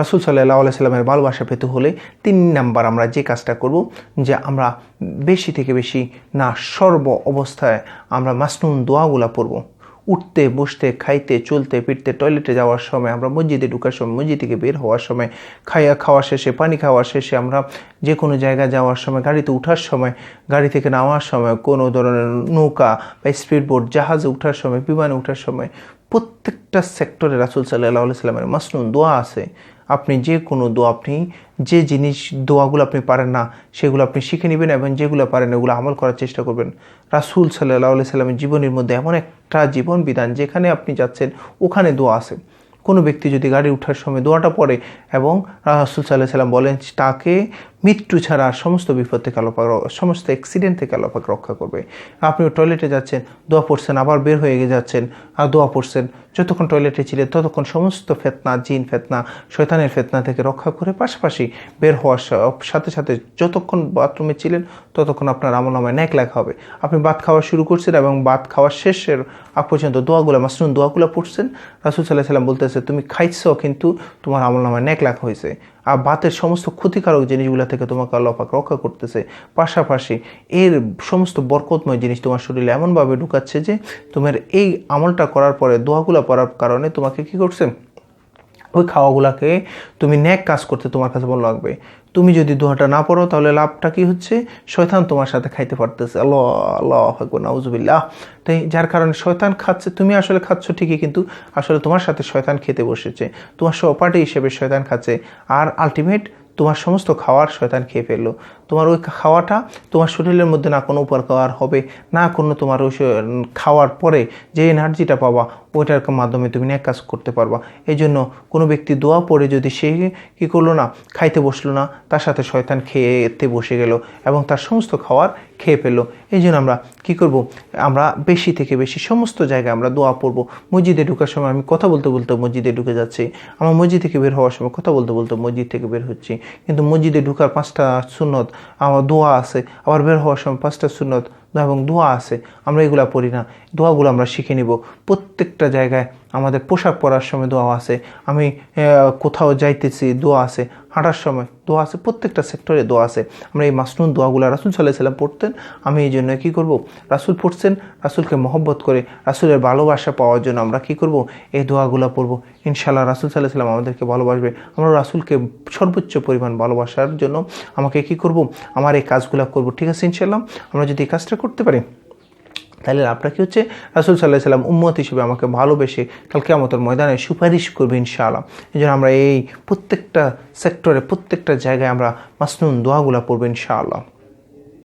রাসুল সাল্লাহ সাল্লামের ভালোবাসা পেতে হলে তিন নাম্বার আমরা যে কাজটা করব, যে আমরা বেশি থেকে বেশি না, সর্ব অবস্থায় আমরা মাসনুন দোয়াগুলা পড়ব। উঠতে, বসতে, খাইতে, চলতে, ফিরতে, টয়লেটে যাওয়ার সময়, আমরা মসজিদে ঢুকার সময়, মসজিদ থেকে বের হওয়ার সময়, খাইয়া খাওয়া শেষে, পানি খাওয়া শেষে আমরা যে কোনো জায়গায় যাওয়ার সময়, গাড়িতে ওঠার সময়, গাড়ি থেকে নামার সময়, কোনো ধরনের নৌকা বা স্পিড বোট জাহাজে ওঠার সময়, বিমানে ওঠার সময় প্রত্যেকটা সেক্টরে রাসুল সাল্লাহ সাল্লামের মাসনুন দোয়া আছে। আপনি যে কোনো দোয়া, আপনি যে জিনিস, দোয়াগুলো আপনি পারেন না, সেগুলো আপনি শিখে নেবেন এবং যেগুলো পারেন ওগুলো আমল করার চেষ্টা করবেন। রাসুল সাল্লাহ সাল্লামের জীবনের মধ্যে এমন একটা জীবন বিধান, যেখানে আপনি যাচ্ছেন, ওখানে দোয়া আছে। কোনো ব্যক্তি যদি গাড়ি ওঠার সময় দোয়াটা পড়ে এবং রাসুল সাল্লাহ সাল্লাম বলেন, তাকে মৃত্যু ছাড়া সমস্ত বিপদ থেকে আলোপাক সমস্ত অ্যাক্সিডেন্ট থেকে আলোপাক রক্ষা করবে। আপনি টয়লেটে যাচ্ছেন, দোয়া পড়ছেন, আবার বের হয়ে গিয়ে যাচ্ছেন, আর দোয়া পড়ছেন। যতক্ষণ টয়লেটে ছিলেন, ততক্ষণ সমস্ত ফেতনা, জিন ফেতনা, শয়তানের ফেতনা থেকে রক্ষা করে পাশাপাশি বের হওয়ার সাথে সাথে যতক্ষণ বাথরুমে ছিলেন, ততক্ষণ আপনার আমল নামায় ন্যাক লেখা হবে। আপনি ভাত খাওয়া শুরু করছেন এবং ভাত খাওয়ার শেষের আগ পর্যন্ত দোয়াগুলো মাসরুন দোয়াগুলো পড়ছেন। রাসুল সাল্লাহ সাল্লাম বলতেছে, তুমি খাইছ কিন্তু তোমার আমল নামায় ন্যাক লেখা হয়েছে। আর বাতের সমস্ত ক্ষতিকারক জিনিসগুলো থেকে তোমাকে আল্লাহ পাক রক্ষা করতেছে। পাশাপাশি এর সমস্ত বরকতময় জিনিস তোমার শরীরে এমনভাবে ঢুকাচ্ছে যে তোমার এই আমলটা করার পরে, দোয়াগুলো পড়ার কারণে তোমাকে কি করছে? ওই খাওয়াগুলোকে তুমি ন্যাক কাজ করতে তোমার কাছে ভালো লাগবে। তুমি যদি দোয়াটা না পড়ো, তাহলে লাভটা কি হচ্ছে? শয়তান তোমার সাথে খাইতে পারতেছে। আল্লাহ আল্লাহ তাই যার কারণে শয়তান খাচ্ছে, তুমি আসলে খাচ্ছ ঠিকই, কিন্তু আসলে তোমার সাথে শয়তান খেতে বসেছে। তোমার সহপাঠী হিসেবে শয়তান খাচ্ছে। আর আলটিমেট তোমার সমস্ত খাওয়ার শয়তান খেয়ে ফেলল। তোমার ওই খাওয়াটা তোমার শরীরের মধ্যে না কোনো উপকার হবে, না কোনো তোমার ওই খাওয়ার পরে যে এনার্জিটা পাবা, ওইটার মাধ্যমে তুমি এক কাজ করতে পারবা। এই জন্য কোনো ব্যক্তি দোয়া পড়ে যদি সে কী করল না, খাইতে বসল না, তার সাথে শয়তান খেয়েতে বসে গেল এবং তার সমস্ত খাওয়ার খেয়ে ফেলল। এই জন্য আমরা কী করব? আমরা বেশি থেকে বেশি সমস্ত জায়গায় আমরা দোয়া পড়ব। মসজিদে ঢুকার সময় আমি কথা বলতে বলতে মসজিদে ঢুকে যাচ্ছি। আমার মসজিদ থেকে বের হওয়ার সময় কথা বলতে বলতে মসজিদ থেকে বের হচ্ছি। কিন্তু মসজিদে ঢুকার পাঁচটা সুন্নত আমার দোয়া আছে আবার বের হওয়ার সময় পাঁচটা সুন্নত। এবং দোয়া আছে। আমরা এগুলো পড়ি না। দোয়াগুলো আমরা শিখে নিব। প্রত্যেকটা জায়গায় আমাদের পোশাক পরার সময় দোয়া আছে। আমি কোথাও যাইতেছি, দোয়া আছে। হাঁটার সময় দোয়া আছে। প্রত্যেকটা সেক্টরে দোয়া আছে। আমরা এই মাসনুন দোয়াগুলো রাসুল সাল্লাহ সাল্লাম পড়তেন। আমি এই জন্য কী করব? রাসুল পড়ছেন, রাসুলকে মহব্বত করে, রাসুলের ভালোবাসা পাওয়ার জন্য আমরা কী করব? এই দোয়াগুলো পড়ব। ইনশাল্লাহ রাসুল সাল্লাহ সাল্লাম আমাদেরকে ভালোবাসবে। আমরা রাসুলকে সর্বোচ্চ পরিমাণ ভালোবাসার জন্য আমাকে কি করব? আমার এই কাজগুলো করব। ঠিক আছে ইনশাল্লাহ আমরা যদি এই কাজটা করতে পারি। তাহলে লাভটা কি হচ্ছে? রাসুল সাল্লাহ সাল্লাম উম্মত হিসেবে আমাকে ভালোবেসে কালকে আমাদের ময়দানে সুপারিশ করবে ইনশাআল্লাহ। এই জন্য আমরা এই প্রত্যেকটা সেক্টরে প্রত্যেকটা জায়গায় আমরা মাসনুন দোয়াগুলা পড়ব ইনশাআল্লাহ।